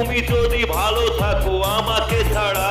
তুমি যদি ভালো থাকো আমাকে ছাড়া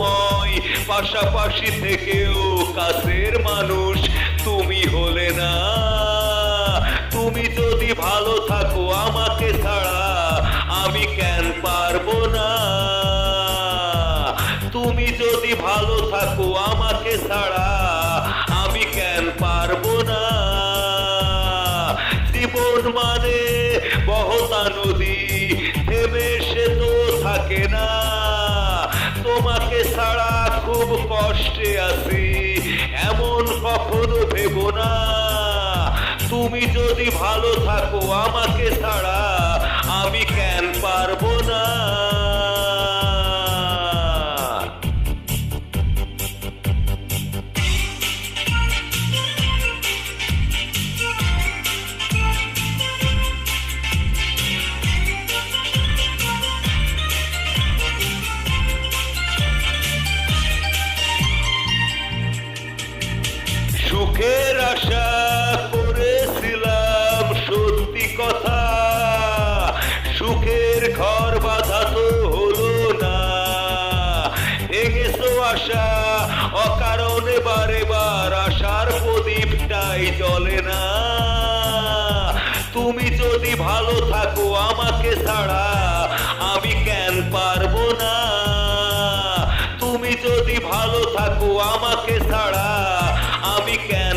সময়, পাশাপাশি থেকেও কাছের মানুষ, তুমি হলে না। তুমি যদি ভালো থাকো আমাকে ছাড়া, আমি কেন পারব না? তুমি যদি ভালো থাকো আমাকে ছাড়া, আমি কেন পারব না? জীবন মানে বহতা নদী ছাড়া খুব কষ্টে আছি। এমন কখনো ভেবো না। তুমি যদি ভালো থাকো আমাকে আশা করেছিলাম সত্যি কথা। সুখের ঘর বাধা তো হলো না। ভেঙেছো আশা, অকারণে বারে বার আশার প্রদীপটাই জ্বলে না। তুমি যদি ভালো থাকো আমাকে ছাড়া, আমি কেন পারব না? তুমি যদি ভালো থাকো আমাকে ছাড়া, আমি কেন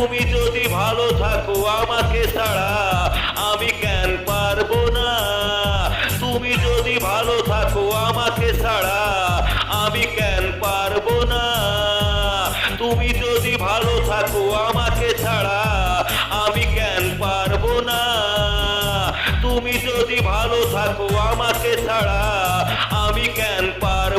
তুমি যদি ভালো থাকো আমাকে ছাড়া, আমি কেন পারব না? তুমি যদি ভালো থাকো আমাকে ছাড়া, আমি কেন পারব না? তুমি যদি ভালো থাকো আমাকে ছাড়া, আমি কেন পারব না? তুমি যদি ভালো থাকো আমাকে ছাড়া, আমি কেন পারব